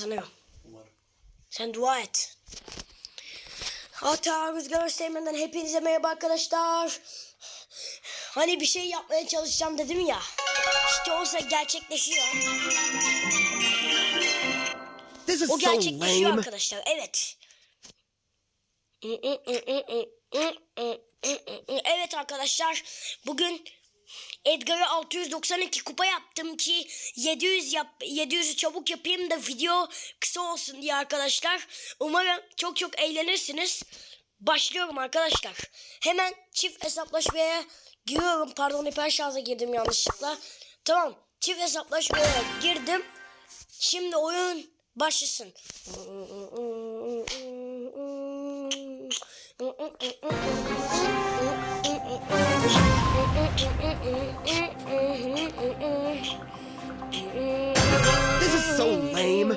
kazanırım. Umarım. Sen dua et. Hatta Rüzgar Özteğmen'den hepinize merhaba arkadaşlar. Hani bir şey yapmaya çalışacağım dedim ya. İşte olsa gerçekleşiyor. This is O so gerçekleşiyor lame. arkadaşlar. Evet. Evet arkadaşlar. Bugün Edgar'a 692 kupa yaptım ki 700 yap 700'ü çabuk yapayım da video kısa olsun diye arkadaşlar. Umarım çok çok eğlenirsiniz. Başlıyorum arkadaşlar. Hemen çift hesaplaşmaya giriyorum. Pardon hiper şarja girdim yanlışlıkla. Tamam. Çift hesaplaşmaya girdim. Şimdi oyun başlasın. This is so lame.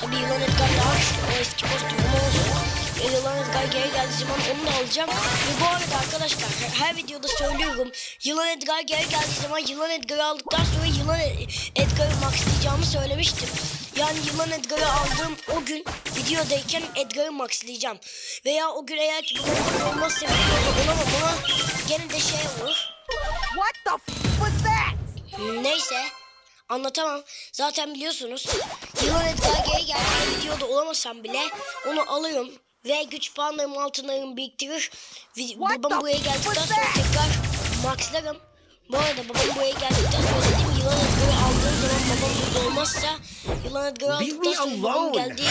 Tabii Yılan Edgar daha. O eski kostümüm olsun. E, Yılan Edgar geri geldiği zaman onu da alacağım. Ve bu arada arkadaşlar her, videoda söylüyorum. Yılan Edgar geri geldiği zaman Yılan Edgar'ı aldıktan sonra Yılan Ed- Edgar'ı maxlayacağımı söylemiştim. Yani Yılan Edgar'ı aldığım o gün videodayken Edgar'ı maxlayacağım. Veya o gün eğer ki bu olmazsa videoda olamam ama gene de şey olur. What the f was that? Neyse anlatamam. Zaten biliyorsunuz. Yılan Edgar geri geldi. Videoda olamasam bile onu alırım. Ve güç puanlarımı altınlarımı biriktirir. Babam buraya geldikten sonra tekrar maxlarım. Bu arada babam buraya geldikten sonra dedim Yılan Edgar'ı aldığım zaman babam burada olmazsa Yılan Edgar'ı aldıktan sonra babam geldi,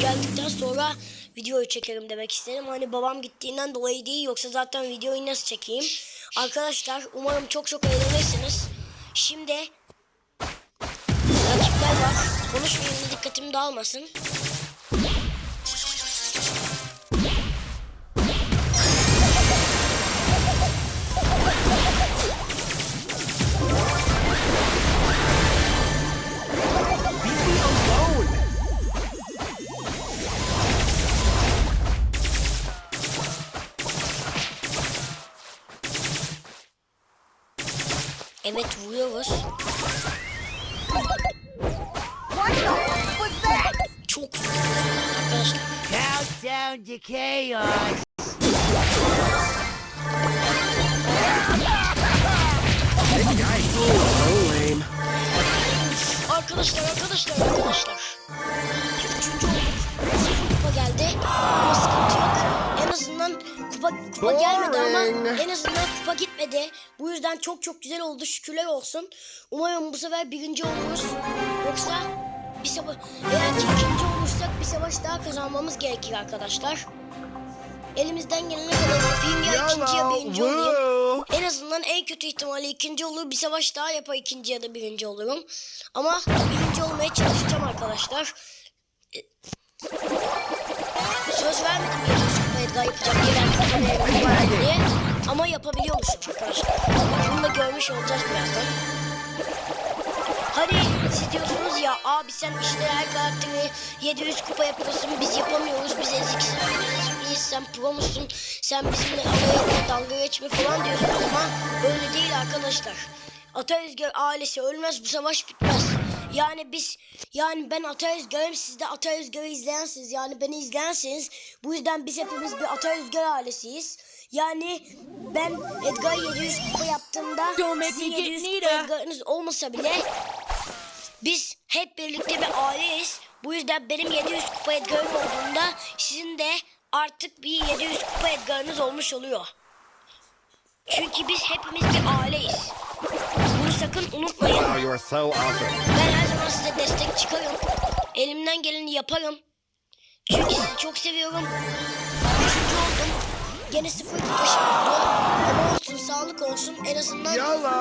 geldikten sonra videoyu çekerim demek istedim. Hani babam gittiğinden dolayı değil yoksa zaten videoyu nasıl çekeyim? Arkadaşlar umarım çok çok eğlenirsiniz. Şimdi rakipler var. Konuşmayayım da dikkatim dağılmasın. That? Çok arkadaşlar. Countdown to chaos. So lame. Arkadaşlar arkadaşlar arkadaşlar. Üçüncü olduk. Sıfır kupa geldi. Kupa, gelmedi ama en azından kupa gitmedi. Bu yüzden çok çok güzel oldu. Şükürler olsun. Umarım bu sefer birinci oluruz. Yoksa bir savaş, eğer ki ikinci olursak bir savaş daha kazanmamız gerekir arkadaşlar. Elimizden gelene kadar yapayım ya ikinci ya birinci olayım. En azından en kötü ihtimalle ikinci olur. Bir savaş daha yapar ikinci ya da birinci olurum. Ama birinci olmaya çalışacağım arkadaşlar. E, Söz vermedim ya Yusuf daha yapacağım tutmaya diye. Ama yapabiliyormuşum arkadaşlar. Bunu da görmüş olacağız birazdan. Hani siz diyorsunuz ya abi sen işte her karakteri 700 kupa yapıyorsun biz yapamıyoruz biz eziksiz biz sen pro musun sen bizimle alay etme dalga geçme falan diyorsunuz ama öyle değil arkadaşlar. Atayüzgar ailesi ölmez bu savaş bitmez. Yani biz yani ben Atayüzgar'ım siz de Atayüzgar'ı izleyensiniz yani beni izleyensiniz. Bu yüzden biz hepimiz bir Atayüzgar ailesiyiz. Yani ben Edgar 700 kupa yaptığımda sizin me get 700 kupa. Edgar'ınız olmasa bile biz hep birlikte bir aileyiz. Bu yüzden benim 700 kupa Edgar'ım olduğunda sizin de artık bir 700 kupa Edgar'ınız olmuş oluyor. Çünkü biz hepimiz bir aileyiz. Bunu sakın unutmayın. Ben her zaman size destek çıkarım. Elimden geleni yaparım. Çünkü sizi çok seviyorum. Üçüncü oldum. Gene sıfır kupa oldu. Ama olsun sağlık olsun. En azından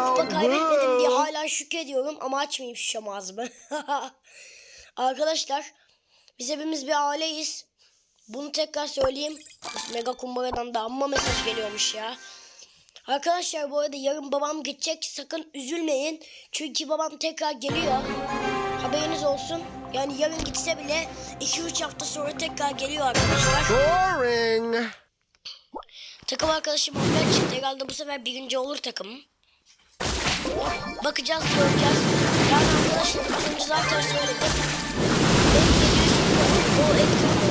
kupa kaybetmedim diye hala şükrediyorum. Ama açmayayım şu şam ağzımı. Arkadaşlar biz hepimiz bir aileyiz. Bunu tekrar söyleyeyim. Mega kumbaradan da amma mesaj geliyormuş ya. Arkadaşlar bu arada yarın babam gidecek. Sakın üzülmeyin. Çünkü babam tekrar geliyor. Haberiniz olsun. Yani yarın gitse bile 2-3 hafta sonra tekrar geliyor arkadaşlar. Boring. Takım arkadaşım Ahmet çıktı. Herhalde bu sefer birinci olur takımım. Bakacağız, göreceğiz. Yani arkadaşlar az önce zaten söyledim. Benim 700 kupa o Edgar'ın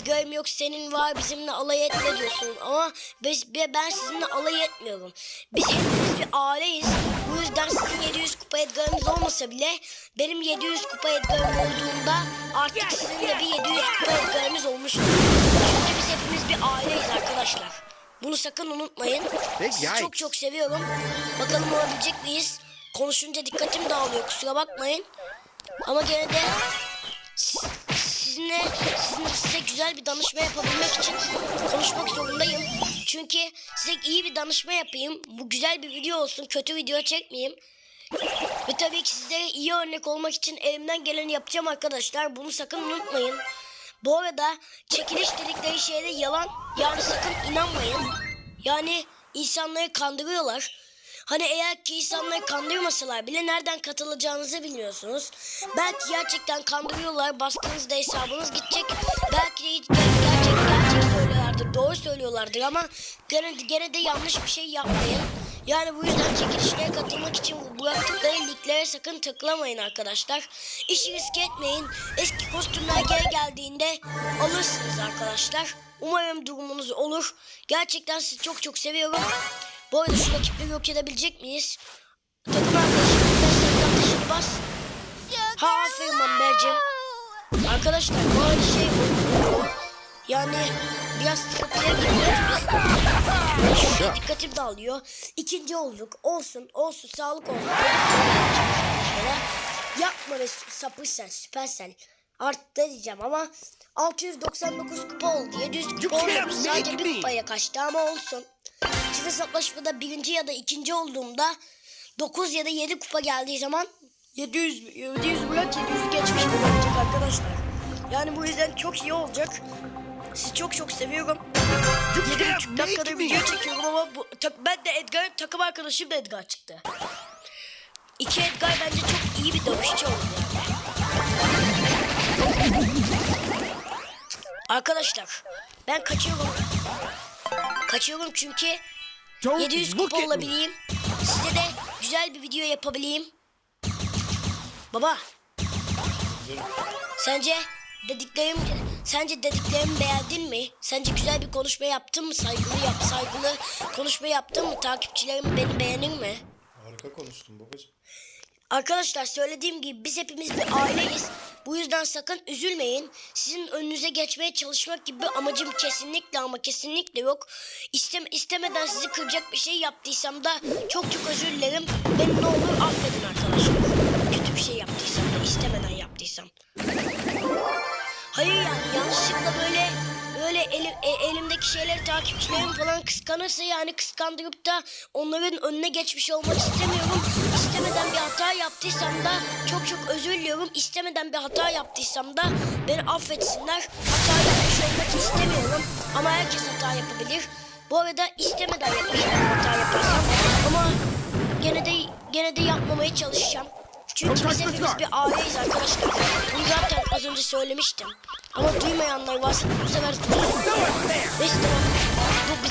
Edgar'ım yok senin var bizimle alay etme diyorsun. Ama biz, ben sizinle alay etmiyorum. Biz hepimiz bir aileyiz. Bu yüzden sizin 700 kupa Edgar'ınız olmasa bile benim 700 kupa Edgar'ım olduğunda artık sizin de bir 700 kupa Edgar'ınız olmuştur. Çünkü biz hepimiz bir aileyiz arkadaşlar. Bunu sakın unutmayın. Sizi çok çok seviyorum. Bakalım olabilecek miyiz? Konuşunca dikkatim dağılıyor kusura bakmayın. Ama gene de sizinle, sizinle size güzel bir danışma yapabilmek için konuşmak zorundayım. Çünkü size iyi bir danışma yapayım. Bu güzel bir video olsun. Kötü video çekmeyeyim. Ve tabii ki sizlere iyi örnek olmak için elimden geleni yapacağım arkadaşlar. Bunu sakın unutmayın. Bu arada çekiliş dedikleri şeyde yalan yani sakın inanmayın. Yani insanları kandırıyorlar. Hani eğer ki insanları kandırmasalar bile nereden katılacağınızı bilmiyorsunuz. Belki gerçekten kandırıyorlar. Bastığınızda hesabınız gidecek. Belki de hiç ger- gerçek gerçek söylüyorlardır. Doğru söylüyorlardır ama gene, gene de yanlış bir şey yapmayın. Yani bu yüzden çekilişlere katılmak için bıraktıkları linklere sakın tıklamayın arkadaşlar. İşi riske etmeyin. Eski kostümler geri geldiğinde alırsınız arkadaşlar. Umarım durumunuz olur. Gerçekten sizi çok çok seviyorum. Bu arada şu rakipleri yok edebilecek miyiz? Takım arkadaşım ben senden dışını bas. Ha aferin Amber'cim. Arkadaşlar bu arada şey. Yani biraz sıkıntıya giriyoruz biz. Dikkatim dağılıyor. İkinci olduk. Olsun, olsun, sağlık olsun. Yapma be sapırsan, süpersen. Da diyeceğim ama 699 kupa oldu. 700 kupa oldu. Sadece bir kupaya kaçtı ama olsun. Çift hesaplaşmada birinci ya da ikinci olduğumda 9 ya da 7 kupa geldiği zaman 700, 700 bırak 700 geçmiş olacak arkadaşlar. Yani bu yüzden çok iyi olacak. Sizi çok çok seviyorum. You Yedi can't buçuk dakikada make me. video çekiyorum ama bu, ben de Edgar, takım arkadaşım da Edgar çıktı. İki Edgar bence çok iyi bir dövüşçü oldu yani. Arkadaşlar ben kaçıyorum. Kaçıyorum çünkü Don't 700 look kupa at me. olabileyim. Size de güzel bir video yapabileyim. Baba. Sence dediklerim sence dediklerimi beğendin mi? Sence güzel bir konuşma yaptın mı? Saygılı yap, saygılı konuşma yaptın mı? Takipçilerim beni beğenir mi? Harika konuştun babacığım. Arkadaşlar söylediğim gibi biz hepimiz bir aileyiz. Bu yüzden sakın üzülmeyin. Sizin önünüze geçmeye çalışmak gibi amacım kesinlikle ama kesinlikle yok. İstem istemeden sizi kıracak bir şey yaptıysam da çok çok özür dilerim. Beni ne olur affedin arkadaşlar. Kötü bir şey yaptıysam da istemeden yaptıysam. Hayır yani yanlışlıkla böyle böyle elim, e- elimdeki şeyleri takipçilerim falan kıskanırsa yani kıskandırıp da onların önüne geçmiş olmak istemiyorum. İstemeden bir hata yaptıysam da çok çok özür diliyorum. İstemeden bir hata yaptıysam da beni affetsinler. Hata yapmış olmak istemiyorum. Ama herkes hata yapabilir. Bu arada istemeden yapacağım hata yaparsam. Ama gene de gene de yapmamaya çalışacağım. Çünkü biz hepimiz bir aileyiz arkadaşlar. Bunu zaten az önce söylemiştim. Ama duymayanlar varsa bu sefer Neyse tamam.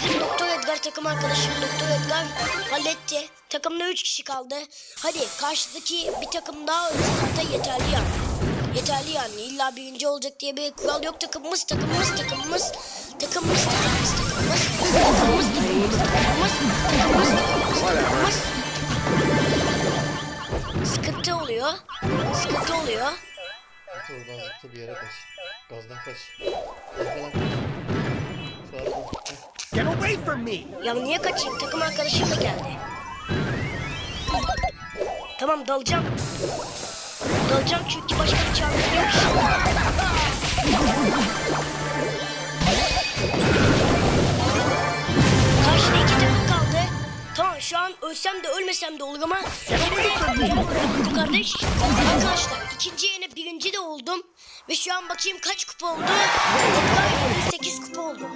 Bizim Doktor Edgar takım arkadaşım Doktor Edgar halletti. Takımda 3 kişi kaldı. Hadi karşıdaki bir takım daha zaten yeterli yani. Yeterli yani. İlla birinci olacak diye bir kural yok. Takımımız, takımımız, takımımız. Takımımız, takımımız, takımımız. Takımımız, takımımız, takımımız. Takımımız, takımımız. Sıkıntı oluyor. Sıkıntı oluyor. Oradan zıpla bir yere kaç. Gazdan kaç. Arkadan kaç. Şu aradan. Get away from me. Ya niye kaçayım? Takım arkadaşım da geldi. Tamam dalacağım. Dalacağım çünkü başka bir çare yok. Karşıda iki takım kaldı. Tamam şu an ölsem de ölmesem de olur ama yine kardeş. Arkadaşlar ikinci yine birinci de oldum. Ve şu an bakayım kaç kupa oldu. Edgar 8 kupa oldu.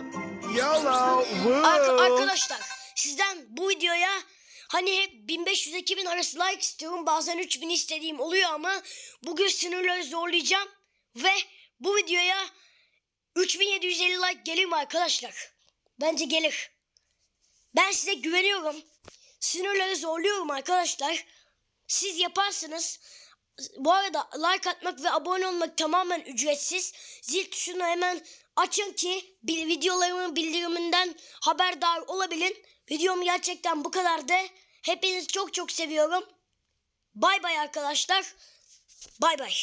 YOLO. Arka- arkadaşlar sizden bu videoya hani hep 1500-2000 arası like istiyorum. Bazen 3000 istediğim oluyor ama bugün sınırları zorlayacağım. Ve bu videoya 3750 like gelir mi arkadaşlar? Bence gelir. Ben size güveniyorum. Sınırları zorluyorum arkadaşlar. Siz yaparsınız. Bu arada like atmak ve abone olmak tamamen ücretsiz. Zil tuşunu hemen açın ki bil- videolarımın bildiriminden haberdar olabilin. Videom gerçekten bu kadardı. Hepinizi çok çok seviyorum. Bay bay arkadaşlar. Bay bay.